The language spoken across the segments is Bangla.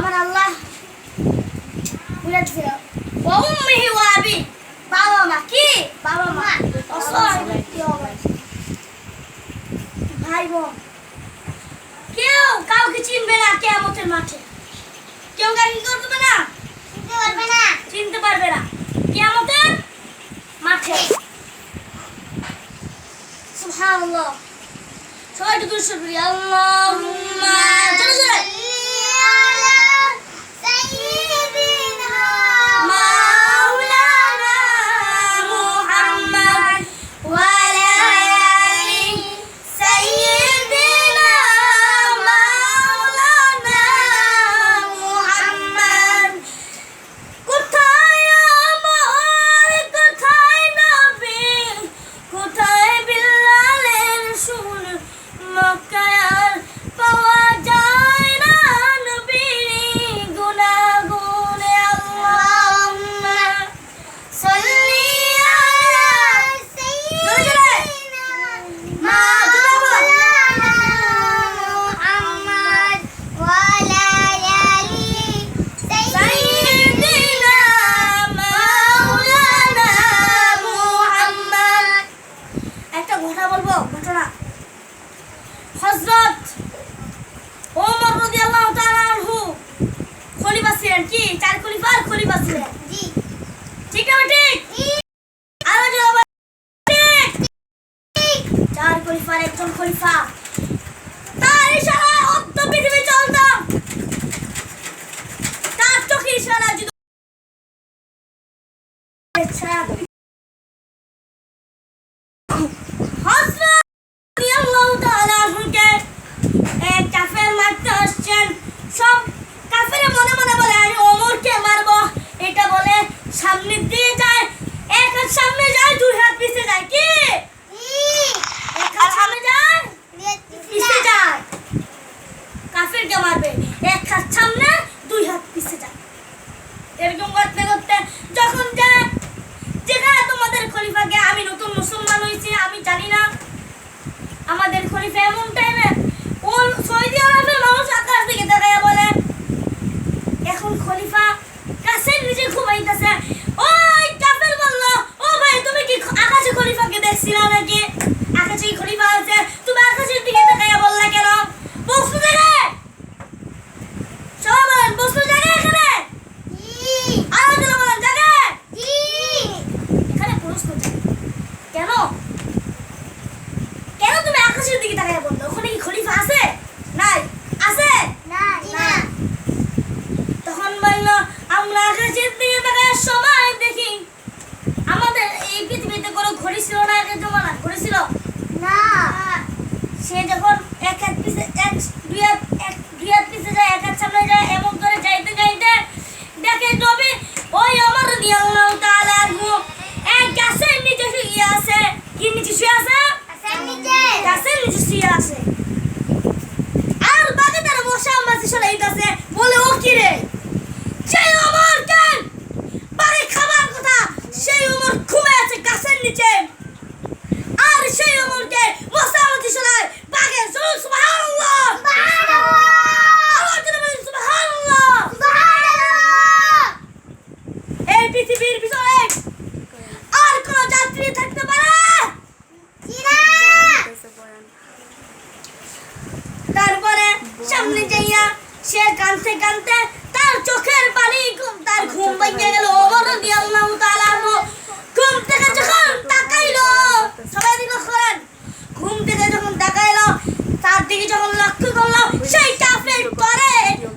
আমার আল্লাহ বুঝে ওম্মিহি ওয়াবি। বাবা মা কি? বাবা মা। ভাই বোন কেউ কাউকে চিনবে না কেয়ামতের মাঠে। কেউ করবে না? চিনতে পারবে না। চিনতে পারবে না। মাঠে। সুবহানাল্লাহ। সবাই একটু আল্লাহুম্মা জোরে চার খলিফার একজন খলিফা। তার ইশারায় অর্ধ পৃথিবী চলতো। তার চোখের ইশারা যদি মনে মনে সামনে দিয়ে যায়, এক সামনে যায়, দুই হাত পিছে যায়। কি এক হাত সামনে যায় পিছে যায় কাফেরকে মারবে এক হাত সামনে দুই হাত পিছে যায় এরকম করতে করতে যখন যায় যেখানে তোমাদের খলিফাকে আমি নতুন মুসলমান হয়েছি আমি জানি না আমাদের খলিফা এমন টাইমে ও সৌদি আরবের মানুষ আকাশ দিকে তাকায় বলে এখন খলিফা কাছে নিজে ঘুমাইতেছে ওই কাফের বলল ও ভাই তুমি কি আকাশে খলিফাকে দেখছিলা নাকি আকাশে কি খলিফা আছে তুমি আকাশের দিকে তাকায় বললা কেন বস্তু জায়গায় সবাই বলেন বস্তু জায়গায় এখানে আরও জন বলেন জায়গায় এখানে প্রশ্ন থাকে। কেন কেন তুমি আকাশের দিকে তাকায় বলল ওখানে কি খলিফা আছে নাই আছে তখন বলল আমরা আকাশের দিকে তাকায় সময় দেখি আমাদের এই পৃথিবীতে কোনো ঘড়ি ছিল না আগের জমানা ঘড়ি ছিল সে যখন এক হাত পিছে এক দুই হাত এক দুই হাত পিছে যায় এক হাত সামনে যায় এমন করে যাইতে যাইতে দেখে নবী ওই আমার রাদিয়াল্লাহু তাআলা আনহু এক গাছের নিচে শুয়ে আছে। কি নিচে শুয়ে আছে? গাছের নিচে। শুয়ে আছে। আর বাকি তার মশা মাছি সরাইতাছে। বলে ও কি রে সেই ওমর কেন বাড়ি খাবার কথা সেই ওমর ঘুমে আছে গাছের নিচে আর সেই ওমরকে মশা মাছি সরাই বাগে চলুন সুবহানাল্লাহ আল্লাহ জন্য বলেন সুবহানাল্লাহ এই পৃথিবীর ভিতরে আর কোন যাত্রী থাকতে পারে তারপরে সামনে যাইয়া সে কানতে কানতে তার চোখের পানি তার ঘুম ভেঙে গেল। ওমর রাদিয়াল্লাহু তাআলা ঘুম থেকে যখন তাকাইলো, সবাই দিকে করেন, ঘুম থেকে যখন তাকাইলো তার দিকে যখন লক্ষ্য করল, সেই কাফের করে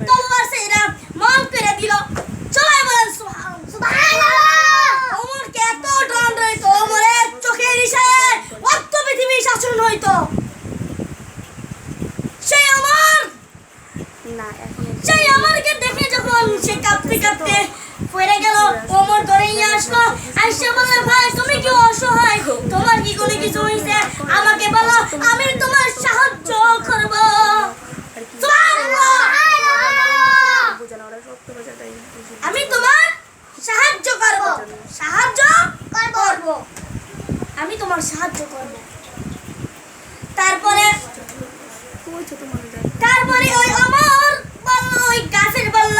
তলোয়ার সেইরা মন করে দিল সবাই বলেন সুবহান- সুবহানাল্লাহ। ওমরকে এত ডন রইতো, ওমরের চোখের ইশারায় অর্ধ পৃথিবী শাসন হইতো সেই আমার না এখন সেই আমারকে দেখে যখন সে কাঁপতে কাঁপতে পড়ে গেল ওমর ধরে নিয়ে আসলো। আইসা বলে ভাই, তুমি কি অসহায়? তোমার কি কোনো কিছু হয়েছে আমাকে বলো, আমি তোমার সাহায্য করব। আমি তোমার সাহায্য করব। সাহায্য করব। আমি তোমার সাহায্য করব। তারপরে তারপরে ওই অমর বলল, ওই কাফের বলল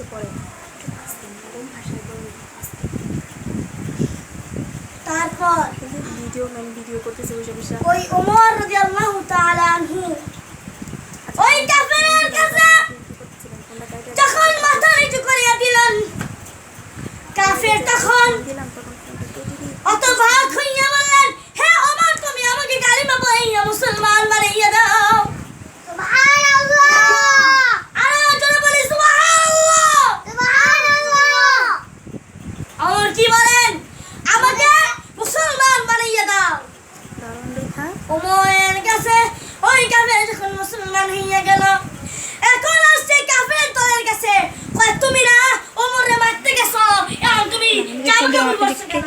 বসে করে তারপর ভিডিও ম্যান ভিডিও করতে বসে বসে। ওই ওমর রাদিয়াল্লাহু তাআলা আনহু উমরের কাছে ওই কাফের যখন মুসলমান হইয়া গেল এখন আসছে কাফের দলের কাছে। তুমি না উমরে মারতে গেছো? এখন তুমি কেন কেমন বলছো কেন?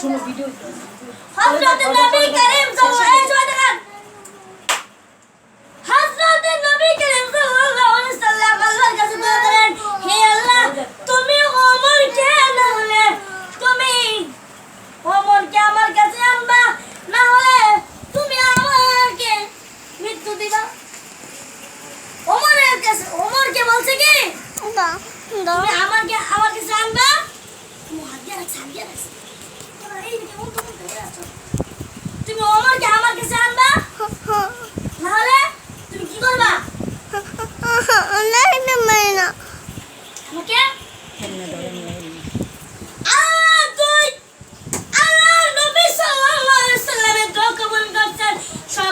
Şunu biliyorsunuz. Hazreti Nebi Kerim sallallahu Alexander.